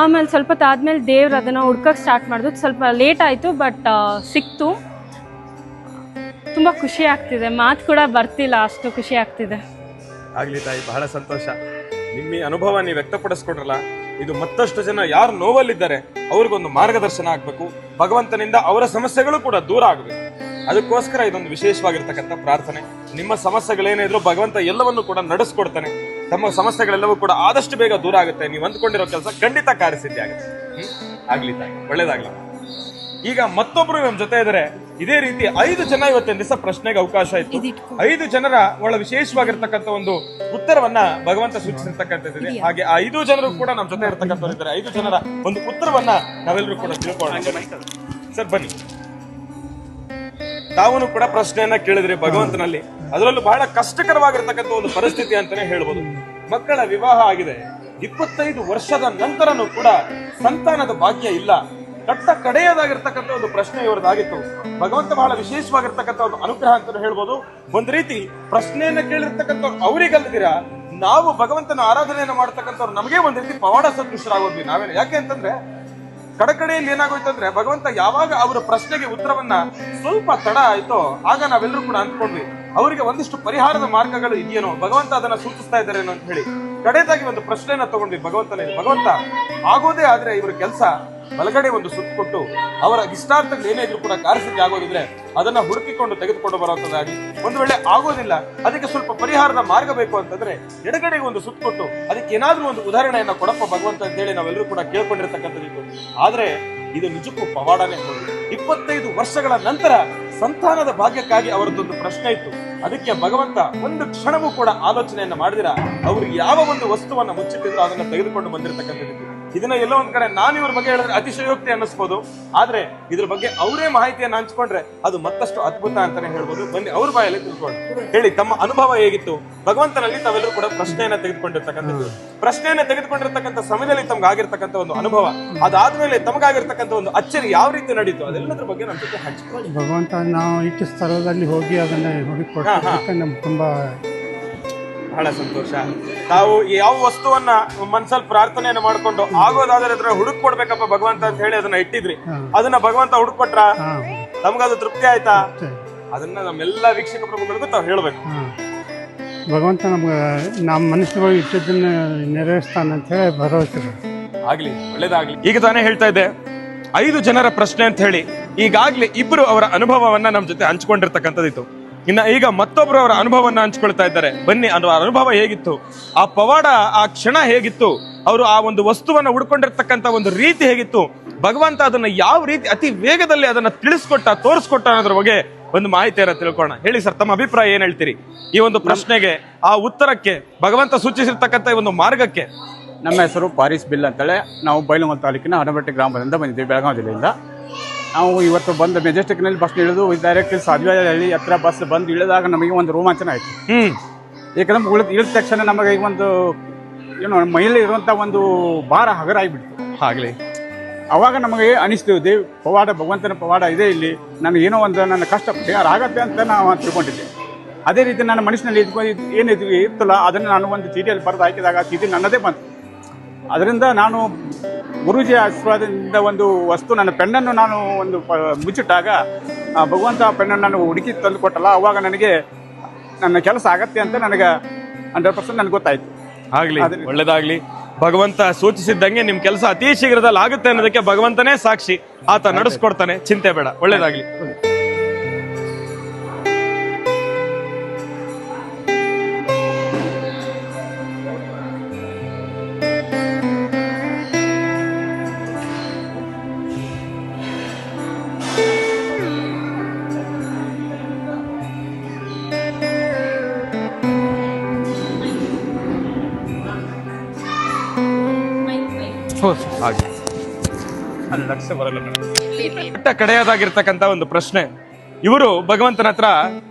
ಆಮೇಲೆ ಸ್ವಲ್ಪ ಹೊತ್ತಾದ್ಮೇಲೆ ದೇವ್ರು ಅದನ್ನು ಹುಡ್ಕಕ್ಕೆ ಸ್ಟಾರ್ಟ್ ಮಾಡಿದ್ರು ಸ್ವಲ್ಪ ಲೇಟ್ ಆಯಿತು ಬಟ್ ಸಿಕ್ತು. ತುಂಬ ಖುಷಿ ಆಗ್ತಿದೆ. ಮಾತು ಕೂಡ ಬರ್ತಿಲ್ಲ, ಅಷ್ಟು ಖುಷಿ ಆಗ್ತಿದೆ. ಆಗ್ಲಿ ತಾಯಿ, ಬಹಳ ಸಂತೋಷ. ನಿಮ್ಮ ಅನುಭವ ನೀವು ವ್ಯಕ್ತಪಡಿಸ್ಕೊಟ್ರಲ್ಲ ಇದು ಮತ್ತಷ್ಟು ಜನ ಯಾರು ನೋವಲ್ಲಿದ್ದಾರೆ, ಅವ್ರಿಗೊಂದು ಮಾರ್ಗದರ್ಶನ ಆಗ್ಬೇಕು. ಭಗವಂತನಿಂದ ಅವರ ಸಮಸ್ಯೆಗಳು ಕೂಡ ದೂರ ಆಗಬೇಕು. ಅದಕ್ಕೋಸ್ಕರ ಇದೊಂದು ವಿಶೇಷವಾಗಿರ್ತಕ್ಕಂಥ ಪ್ರಾರ್ಥನೆ. ನಿಮ್ಮ ಸಮಸ್ಯೆಗಳೇನೇ ಇದ್ರು ಭಗವಂತ ಎಲ್ಲವನ್ನು ಕೂಡ ನಡೆಸ್ಕೊಡ್ತಾನೆ. ತಮ್ಮ ಸಮಸ್ಯೆಗಳೆಲ್ಲವೂ ಕೂಡ ಆದಷ್ಟು ಬೇಗ ದೂರ ಆಗುತ್ತೆ. ನೀವು ಅಂದ್ಕೊಂಡಿರೋ ಕೆಲಸ ಖಂಡಿತ ಕಾರ್ಯಸಿದ್ಧಿ ಆಗುತ್ತೆ? ಆಗ್ಲಿ ತಾಯಿ ಒಳ್ಳೇದಾಗ್ಲಿ. ಈಗ ಮತ್ತೊಬ್ರು ನಮ್ಮ ಜೊತೆ ಇದ್ದಾರೆ ಇದೇ ರೀತಿ ಐದು ಜನ ಇವತ್ತಿನ ದಿವಸ ಪ್ರಶ್ನೆಗೆ ಅವಕಾಶ ಇತ್ತು. ಐದು ಜನರ ಒಳ ವಿಶೇಷವಾಗಿರ್ತಕ್ಕಂಥ ಒಂದು ಉತ್ತರವನ್ನ ಭಗವಂತ ಸೂಚಿಸಿರ್ತಕ್ಕಂಥದ್ದಿದೆ ಹಾಗೆ ಆ ಐದು ಜನರು ಕೂಡ ನಮ್ಮ ಜೊತೆ ಇರ್ತಕ್ಕಂಥವ್ರು ಇದ್ದಾರೆ ಐದು ಜನರ ಒಂದು ಉತ್ತರವನ್ನ ನಾವೆಲ್ಲರೂ ಕೂಡ ತಿಳ್ಕೊಳ್ಳೋಣ. ಸರ್ ಬನ್ನಿ. ತಾವು ಕೂಡ ಪ್ರಶ್ನೆಯನ್ನ ಕೇಳಿದ್ರಿ ಭಗವಂತನಲ್ಲಿ. ಅದರಲ್ಲೂ ಬಹಳ ಕಷ್ಟಕರವಾಗಿರ್ತಕ್ಕಂಥ ಒಂದು ಪರಿಸ್ಥಿತಿ ಅಂತಾನೆ ಹೇಳ್ಬೋದು. ಮಕ್ಕಳ ವಿವಾಹ ಆಗಿದೆ. ಇಪ್ಪತ್ತೈದು ವರ್ಷದ ನಂತರನೂ ಕೂಡ ಸಂತಾನದ ಭಾಗ್ಯ ಇಲ್ಲ. ಕಟ್ಟ ಕಡೆಯದಾಗಿರ್ತಕ್ಕಂಥ ಒಂದು ಪ್ರಶ್ನೆ ಇವರದಾಗಿತ್ತು ಭಗವಂತ ಬಹಳ ವಿಶೇಷವಾಗಿರ್ತಕ್ಕಂಥ ಒಂದು ಅನುಗ್ರಹ ಅಂತ ಹೇಳ್ಬೋದು. ಒಂದ್ ರೀತಿ ಪ್ರಶ್ನೆಯನ್ನ ಕೇಳಿರ್ತಕ್ಕಂಥ ಅವರಿಗಲ್ದಿರ ನಾವು ಭಗವಂತನ ಆರಾಧನೆಯನ್ನ ಮಾಡ್ತಕ್ಕಂಥವ್ರು ನಮಗೆ ಒಂದ್ ರೀತಿ ಪವಾಡ ಸದೃಶರಾಗೋದ್ವಿ ನಾವೇನು. ಯಾಕೆ ಅಂತಂದ್ರೆ ಕಡಕಡೆಯಲ್ಲಿ ಏನಾಗೋಯ್ತು ಅಂದ್ರೆ ಭಗವಂತ ಯಾವಾಗ ಅವರ ಪ್ರಶ್ನೆಗೆ ಉತ್ತರವನ್ನ ಸ್ವಲ್ಪ ತಡ ಆಯ್ತೋ, ಆಗ ನಾವೆಲ್ಲರೂ ಕೂಡ ಅಂದ್ಕೊಂಡ್ವಿ. ಅವರಿಗೆ ಒಂದಿಷ್ಟು ಪರಿಹಾರದ ಮಾರ್ಗಗಳು ಇದೆಯೇನೋ? ಭಗವಂತ ಅದನ್ನ ಸೂಚಿಸ್ತಾ ಇದ್ದಾರೇನೋ ಅಂತ ಹೇಳಿ. ಕಡೆದಾಗಿ ಒಂದು ಪ್ರಶ್ನೆಯನ್ನ ತಗೊಂಡ್ವಿ ಭಗವಂತನೇ ಭಗವಂತ, ಆಗೋದೇ ಆದ್ರೆ ಇವರ ಕೆಲಸ ಬಲಗಡೆ ಒಂದು ಸುತ್ತು ಕೊಟ್ಟು ಅವರ ಇಷ್ಟಾರ್ಥಗಳು ಏನೇ ಇದ್ರು ಕೂಡ ಕಾರ್ಯಸಿದ್ಧಿ ಆಗೋದಿದ್ರೆ ಅದನ್ನ ಹುಡುಕಿಕೊಂಡು ತೆಗೆದುಕೊಂಡು ಬರುವಂತದ್ದಾಗಿ. ಒಂದು ವೇಳೆ ಆಗೋದಿಲ್ಲ, ಅದಕ್ಕೆ ಸ್ವಲ್ಪ ಪರಿಹಾರದ ಮಾರ್ಗ ಬೇಕು ಅಂತಂದ್ರೆ ಎಡಗಡೆಗೆ ಒಂದು ಸುತ್ತು ಕೊಟ್ಟು ಅದಕ್ಕೆ ಏನಾದ್ರೂ ಒಂದು ಉದಾಹರಣೆಯನ್ನ ಕೊಡಪ್ಪ ಭಗವಂತ ಅಂತ ಹೇಳಿ ನಾವೆಲ್ಲರೂ ಕೂಡ ಕೇಳ್ಕೊಂಡಿರ್ತಕ್ಕಂಥದ್ದು ಆದ್ರೆ ಇದು ನಿಜಕ್ಕೂ ಪವಾಡನೇ. ಇಪ್ಪತ್ತೈದು ವರ್ಷಗಳ ನಂತರ ಸಂತಾನದ ಭಾಗ್ಯಕ್ಕಾಗಿ ಅವರದ್ದೊಂದು ಪ್ರಶ್ನೆ ಇತ್ತು. ಅದಕ್ಕೆ ಭಗವಂತ ಒಂದು ಕ್ಷಣವೂ ಕೂಡ ಆಲೋಚನೆಯನ್ನ ಮಾಡಿದಿರ ಅವ್ರಿಗೆ ಯಾವ ಒಂದು ವಸ್ತುವನ್ನ ಮುಚ್ಚಿಟ್ಟಿದ್ರು ಅದನ್ನ ತೆಗೆದುಕೊಂಡು ಬಂದಿರತಕ್ಕಂಥದ್ದು ಇದನ್ನ ಎಲ್ಲೋ ಒಂದ್ ಕಡೆ ನಾನು ಇವ್ರ ಬಗ್ಗೆ ಹೇಳಿದ್ರೆ ಅತಿಶಯೋಕ್ತಿ ಅನ್ನಿಸ್ಬೋದು. ಆದ್ರೆ ಇದ್ರ ಬಗ್ಗೆ ಅವರೇ ಮಾಹಿತಿಯನ್ನು ಹಂಚ್ಕೊಂಡ್ರೆ ಅದು ಮತ್ತಷ್ಟು ಅದ್ಭುತ ಅಂತಾನೆ ಹೇಳ್ಬೋದು. ಬನ್ನಿ ಅವ್ರ ಬಾಯಲ್ಲಿ ತಿಳ್ಕೊಂಡು ಹೇಳಿ ತಮ್ಮ ಅನುಭವ ಹೇಗಿತ್ತು? ಭಗವಂತನಲ್ಲಿ ತಾವೆಲ್ಲರೂ ಕೂಡ ಪ್ರಶ್ನೆಯನ್ನ ತೆಗೆದುಕೊಂಡಿರ್ತಕ್ಕಂಥದ್ದು ಪ್ರಶ್ನೆಯನ್ನ ತೆಗೆದುಕೊಂಡಿರ್ತಕ್ಕಂಥ ಸಮಯದಲ್ಲಿ ತಮ್ಗೆ ಆಗಿರ್ತಕ್ಕಂಥ ಒಂದು ಅನುಭವ. ಅದಾದ್ಮೇಲೆ ತಮಗಾಗಿರ್ತಕ್ಕಂಥ ಒಂದು ಅಚ್ಚರಿ ಯಾವ ರೀತಿ ನಡೀತು? ಅದೆಲ್ಲದ್ರ ಬಗ್ಗೆ ನಮ್ಮ ಜೊತೆ ಹಂಚ್ಕೊಳ್ಳಿ. ಭಗವಂತ ನಾವು ಇಟ್ಟು ಸ್ಥಳದಲ್ಲಿ ಹೋಗಿ ಅದನ್ನ ಹುಡುಕಿ ನಮ್ಗೆ ತುಂಬಾ ಬಹಳ ಸಂತೋಷ. ತಾವು ಯಾವ ವಸ್ತುವನ್ನ ಮನ್ಸಲ್ಲಿ ಪ್ರಾರ್ಥನೆಯನ್ನ ಮಾಡ್ಕೊಂಡು ಆಗೋದಾದ್ರೆ ಅದನ್ನ ಹುಡುಕ್ ಕೊಡ್ಬೇಕಪ್ಪ ಭಗವಂತ ಅಂತ ಹೇಳಿ ಅದನ್ನ ಇಟ್ಟಿದ್ರಿ. ಅದನ್ನ ಭಗವಂತ ಹುಡುಕ್ಕೊಟ್ರ? ಕೊಟ್ರ ನಮ್ಗದು ತೃಪ್ತಿ ಆಯ್ತಾ? ಅದನ್ನ ನಮ್ಮೆಲ್ಲ ವೀಕ್ಷಕ ಪ್ರಭುಗಳಿಗೂ ತಾವು ಹೇಳ್ಬೇಕು. ಭಗವಂತ ನಮ್ಗೆ ನಮ್ಮ ಮನಸ್ಸುಗಳು ಇಟ್ಟಿದ್ದನ್ನ ನೆರವೇರಿಸ್ತಾನೆ ಅಂತ ಹೇಳಿ ಭರವಸೆ. ಆಗ್ಲಿ ಒಳ್ಳೇದಾಗ್ಲಿ. ಈಗ ತಾನೇ ಹೇಳ್ತಾ ಇದ್ದೆ ಐದು ಜನರ ಪ್ರಶ್ನೆ ಅಂತ ಹೇಳಿ ಈಗಾಗ್ಲೇ ಇಬ್ರು ಅವರ ಅನುಭವವನ್ನ ನಮ್ ಜೊತೆ ಹಂಚ್ಕೊಂಡಿರ್ತಕ್ಕಂಥದ್ದಿತ್ತು. ಇನ್ನ ಈಗ ಮತ್ತೊಬ್ರು ಅವರ ಅನುಭವವನ್ನ ಹಂಚ್ಕೊಳ್ತಾ ಇದ್ದಾರೆ. ಬನ್ನಿ ಅನ್ನುವ ಅನುಭವ ಹೇಗಿತ್ತು? ಆ ಪವಾಡ, ಆ ಕ್ಷಣ ಹೇಗಿತ್ತು? ಅವರು ಆ ಒಂದು ವಸ್ತುವನ್ನ ಉಡ್ಕೊಂಡಿರ್ತಕ್ಕಂಥ ಒಂದು ರೀತಿ ಹೇಗಿತ್ತು? ಭಗವಂತ ಅದನ್ನ ಯಾವ ರೀತಿ, ಅತಿ ವೇಗದಲ್ಲಿ ಅದನ್ನ ತಿಳಿಸ್ಕೊಟ್ಟ, ತೋರಿಸ್ಕೊಟ್ಟ ಅನ್ನೋದ್ರ ಬಗ್ಗೆ ಒಂದು ಮಾಹಿತಿಯನ್ನ ತಿಳ್ಕೊಳ್ಳೋಣ. ಹೇಳಿ ಸರ್, ತಮ್ಮ ಅಭಿಪ್ರಾಯ ಏನ್ ಹೇಳ್ತೀರಿ? ಈ ಒಂದು ಪ್ರಶ್ನೆಗೆ, ಆ ಉತ್ತರಕ್ಕೆ, ಭಗವಂತ ಸೂಚಿಸಿರ್ತಕ್ಕಂಥ ಈ ಒಂದು ಮಾರ್ಗಕ್ಕೆ. ನಮ್ಮ ಹೆಸರು ಪಾರಿಸ್ ಬಿಲ್ ಅಂತೇಳಿ. ನಾವು ಬೈಲುಂಗಲ್ ತಾಲೂಕಿನ ಹಡಬಟ್ಟೆ ಗ್ರಾಮದಿಂದ ಬಂದಿದ್ದೀವಿ, ಬೆಳಗಾವಿ ಜಿಲ್ಲೆಯಿಂದ. ನಾವು ಇವತ್ತು ಬಂದು ಮೆಜೆಸ್ಟಿಕ್ನಲ್ಲಿ ಬಸ್ ಇಳಿದು ಡೈರೆಕ್ಟ್ ಸಾಧ್ವಹಳ್ಳಿ ಹತ್ರ ಬಸ್ ಬಂದು ಇಳಿದಾಗ ನಮಗೆ ಒಂದು ರೋಮಾಂಚನ ಆಯ್ತು. ಹ್ಮ್. ಏಕಂದ್ರೆ ಉಳಿದ ಇಳಿದ ತಕ್ಷಣ ನಮಗೆ ಈಗ ಒಂದು ಏನು ಮೈಲಿ ಇರುವಂಥ ಒಂದು ಭಾರ ಹಗರಾಗಿಬಿಡ್ತು ಆಗ್ಲಿ ಅವಾಗ ನಮಗೆ ಅನಿಸ್ತು ದೇವ್ ಪವಾಡ ಭಗವಂತನ ಪವಾಡ ಇದೆ ಇಲ್ಲಿ ನನಗೆ ಏನೋ ಒಂದು ನನ್ನ ಕಷ್ಟ ಪರಿಹಾರ ಆಗತ್ತೆ ಅಂತ ನಾವು ತಿಳ್ಕೊಂಡಿದ್ದೆ. ಅದೇ ರೀತಿ ನನ್ನ ಮನಸ್ಸಿನಲ್ಲಿ ಇದ್ಕೊಂಡು ಏನಿದ್ವಿ ಇರ್ತಲ್ಲ ಅದನ್ನು ನಾನು ಒಂದು ಚೀಟಿಯಲ್ಲಿ ಬರೆದು ಹಾಕಿದಾಗ ಚೀಟಿ ನನ್ನದೇ ಬಂತು. ಅದರಿಂದ ನಾನು ಗುರೂಜಿ ಆಶೀರ್ವಾದದಿಂದ ಒಂದು ವಸ್ತು ನನ್ನ ಪೆನ್ನನ್ನು ನಾನು ಒಂದು ಮುಚ್ಚಿಟ್ಟಾಗ ಭಗವಂತ ಆ ಪೆನ್ನನ್ನು ನಾನು ಹುಡುಕಿ ತಂದು ಕೊಟ್ಟಲ್ಲ ಅವಾಗ ನನಗೆ ನನ್ನ ಕೆಲಸ ಆಗತ್ತೆ ಅಂತ ನನಗೆ ಹಂಡ್ರೆಡ್ ಪರ್ಸೆಂಟ್ ನನಗೆ ಗೊತ್ತಾಯ್ತು. ಆಗಲಿ ಒಳ್ಳೇದಾಗಲಿ ಒಳ್ಳೇದಾಗ್ಲಿ. ಭಗವಂತ ಸೂಚಿಸಿದ್ದಂಗೆ ನಿಮ್ಮ ಕೆಲಸ ಅತಿ ಶೀಘ್ರದಲ್ಲಿ ಆಗುತ್ತೆ ಅನ್ನೋದಕ್ಕೆ ಭಗವಂತನೇ ಸಾಕ್ಷಿ. ಆತ ನಡೆಸ್ಕೊಡ್ತಾನೆ ಚಿಂತೆ ಬೇಡ ಒಳ್ಳೇದಾಗ್ಲಿ. ಹಾಗೆ. ಅಲ್ಲಿ ಕಡೆಯದಾಗಿರ್ತಕ್ಕಂಥ ಒಂದು ಪ್ರಶ್ನೆ. ಇವರು ಭಗವಂತನ ಹತ್ರ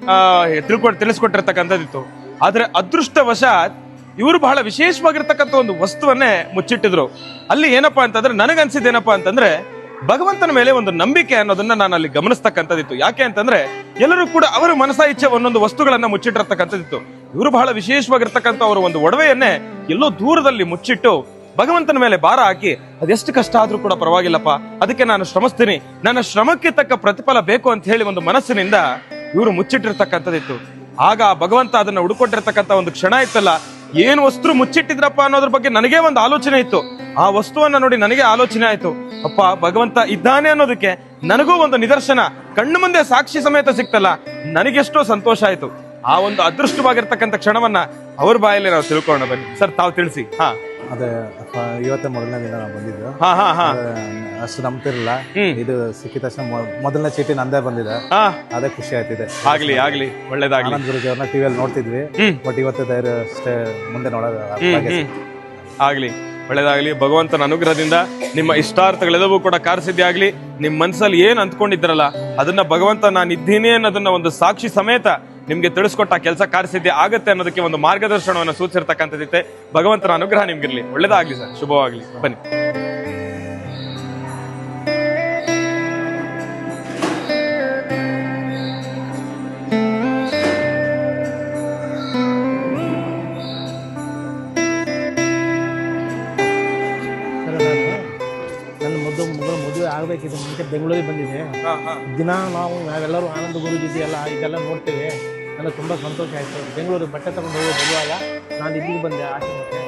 ಆ, ತಿಳ್ಕೊಟ್ ತಿಳಿಸ್ಕೊಟ್ಟಿರ್ತಕ್ಕಂಥದ್ದಿತ್ತು. ಆದ್ರೆ ಅದೃಷ್ಟವಶಾತ್ ಇವರು ಬಹಳ ವಿಶೇಷವಾಗಿರ್ತಕ್ಕಂಥ ಒಂದು ವಸ್ತುವನ್ನೇ ಮುಚ್ಚಿಟ್ಟಿದ್ರು. ಅಲ್ಲಿ ಏನಪ್ಪಾ ಅಂತಂದ್ರೆ ನನಗನ್ಸಿದ್ದು ಏನಪ್ಪಾ ಅಂತಂದ್ರೆ ಭಗವಂತನ ಮೇಲೆ ಒಂದು ನಂಬಿಕೆ ಅನ್ನೋದನ್ನ ನಾನು ಅಲ್ಲಿ ಗಮನಿಸ್ತಕ್ಕಂಥದ್ದಿತ್ತು. ಯಾಕೆ ಅಂತಂದ್ರೆ ಎಲ್ಲರೂ ಕೂಡ ಅವರ ಮನಸ ಇಚ್ಛೆ ಒಂದೊಂದು ವಸ್ತುಗಳನ್ನ ಮುಚ್ಚಿಟ್ಟಿರ್ತಕ್ಕಂಥದ್ದಿತ್ತು. ಇವರು ಬಹಳ ವಿಶೇಷವಾಗಿರ್ತಕ್ಕಂಥ ಅವರ ಒಂದು ಒಡವೆಯನ್ನೇ ಎಲ್ಲೋ ದೂರದಲ್ಲಿ ಮುಚ್ಚಿಟ್ಟು ಭಗವಂತನ ಮೇಲೆ ಭಾರ ಹಾಕಿ ಅದೆಷ್ಟು ಕಷ್ಟ ಆದ್ರೂ ಕೂಡ ಪರವಾಗಿಲ್ಲಪ್ಪ. ಅದಕ್ಕೆ ನಾನು ಶ್ರಮಿಸ್ತೀನಿ. ನನ್ನ ಶ್ರಮಕ್ಕೆ ತಕ್ಕ ಪ್ರತಿಫಲ ಬೇಕು ಅಂತ ಹೇಳಿ ಒಂದು ಮನಸ್ಸಿನಿಂದ ಇವರು ಮುಚ್ಚಿಟ್ಟಿರ್ತಕ್ಕಂಥದ್ದಿತ್ತು. ಆಗ ಭಗವಂತ ಅದನ್ನ ಹುಡುಕೊಟ್ಟಿರ್ತಕ್ಕಂಥ ಒಂದು ಕ್ಷಣ ಇತ್ತಲ್ಲ. ಏನ್ ವಸ್ತು ಮುಚ್ಚಿಟ್ಟಿದ್ರಪ್ಪ ಅನ್ನೋದ್ರ ಬಗ್ಗೆ ನನಗೆ ಒಂದು ಆಲೋಚನೆ ಇತ್ತು. ಆ ವಸ್ತುವನ್ನ ನೋಡಿ ನನಗೆ ಆಲೋಚನೆ ಆಯ್ತು. ಅಪ್ಪ, ಭಗವಂತ ಇದ್ದಾನೆ ಅನ್ನೋದಕ್ಕೆ ನನಗೂ ಒಂದು ನಿದರ್ಶನ. ಕಣ್ಣು ಮುಂದೆ ಸಾಕ್ಷಿ ಸಮೇತ ಸಿಕ್ತಲ್ಲ. ನನಗೆಷ್ಟೋ ಸಂತೋಷ ಆಯ್ತು. ಆ ಒಂದು ಅದೃಷ್ಟವಾಗಿರ್ತಕ್ಕಂಥ ಕ್ಷಣವನ್ನ ಅವ್ರ ಬಾಯಲ್ಲಿ ನಾವು ತಿಳ್ಕೊಂಡು ಬನ್ನಿ. ಸರ್, ತಾವು ತಿಳಿಸಿ. ಹಾ. ಅದೇ ಇವತ್ತೇ ಮೊದಲನೇ ದಿನ ನಾವು ಬಂದಿದ್ದು. ಹಾ ಹಾ ಹಾ. ಅಷ್ಟು ನಂಬ್ತಿರ್ಲಿಲ್ಲ. ಇದು ಸಿಕ್ಕಿದ ತಕ್ಷಣ ಮೊದಲನೇ ಚೀಟಿ ನಂದೇ ಬಂದಿದೆ. ಅದೇ ಖುಷಿ ಆಯ್ತಿದೆ. ಆಗ್ಲಿ ಆಗ್ಲಿ. ಒಳ್ಳೇದಾಗ್ಲಿ. ಆನಂದ್ ಗುರುಜಿ ಅವ್ರನ್ನ ಟಿವಿಯಲ್ಲಿ ನೋಡ್ತಿದ್ವಿ. ಬಟ್ ಇವತ್ತೇ ಧೈರ್ಯ ಅಷ್ಟೇ ಮುಂದೆ ನೋಡೋದು ಆಗ್ಲಿ. ಒಳ್ಳೇದಾಗಲಿ. ಭಗವಂತನ ಅನುಗ್ರಹದಿಂದ ನಿಮ್ಮ ಇಷ್ಟಾರ್ಥಗಳೆಲ್ಲವೂ ಕೂಡ ಕಾರ್ಸಿದ್ದೆ ಆಗ್ಲಿ. ನಿಮ್ಮ ಮನ್ಸಲ್ಲಿ ಏನು ಅಂದ್ಕೊಂಡಿದ್ರಲ್ಲ ಅದನ್ನ ಭಗವಂತ ನಾನು ಇದ್ದೀನಿ ಅನ್ನೋದನ್ನ ಒಂದು ಸಾಕ್ಷಿ ಸಮೇತ ನಿಮ್ಗೆ ತಿಳಿಸ್ಕೊಟ್ಟ ಕೆಲಸ ಕಾರ್ಯಸಿದ್ಧಿ ಆಗುತ್ತೆ ಅನ್ನೋದಕ್ಕೆ ಒಂದು ಮಾರ್ಗದರ್ಶನವನ್ನು ಸೂಚಿಸಿರ್ತಕ್ಕಂಥದ್ದಿತ್ತೆ. ಭಗವಂತನ ಅನುಗ್ರಹ ನಿಮ್ಗಿರ್ಲಿ. ಒಳ್ಳೇದಾಗ್ಲಿ ಸರ್. ಶುಭವಾಗ್ಲಿ. ಬನ್ನಿ. ಆಗಬೇಕಿದೆ ಮುಂಚೆ ಬೆಂಗಳೂರಿಗೆ ಬಂದಿದೆ ದಿನ ನಾವು ನಾವೆಲ್ಲರೂ ಆನಂದ ಗುರು ಜೊತೆ ಎಲ್ಲ ಇದೆಲ್ಲ ನೋಡ್ತೇವೆ. ನನಗೆ ತುಂಬ ಸಂತೋಷ ಆಯಿತು. ಬೆಂಗಳೂರು ಬಟ್ಟೆ ತಗೊಂಡು ಹೋಗಿ ಬರುವಾಗ ನಾನು ಇಲ್ಲಿಗೆ ಬಂದೆ ಆಶ್ರಮಕ್ಕೆ.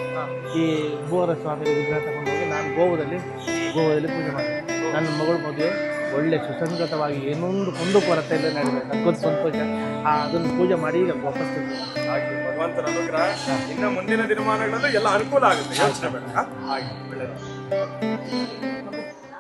ಈ ಭೂವರ ಸ್ವಾಮಿ ವಿಗ್ರಹ ತಗೊಂಡು ಹೋಗಿ ನಾನು ಗೋವದಲ್ಲಿ ಗೋವದಲ್ಲಿ ಪೂಜೆ ಮಾಡಿದೆ. ನನ್ನ ಮಗಳ ಮದುವೆ ಒಳ್ಳೆ ಸುಸಂಗತವಾಗಿ ಏನೊಂದು ಒಂದು ಕೊರತೆ ಇಲ್ಲ ನಡೆದಿದೆ ನನಗೊಂದು ಸಂತೋಷ. ಆ ಅದನ್ನು ಪೂಜೆ ಮಾಡಿ ಈಗ ವಾಪಸ್ ಭಗವಂತನ ಅನುಗ್ರಹ ಇನ್ನು ಮುಂದಿನ ದಿನಮಾನಗಳಲ್ಲೂ ಎಲ್ಲ ಅನುಕೂಲ ಆಗುತ್ತೆ. ಯೋಚನೆ ಬೇಡ. ಹಾಗೆ ಒಳ್ಳೆಯದು.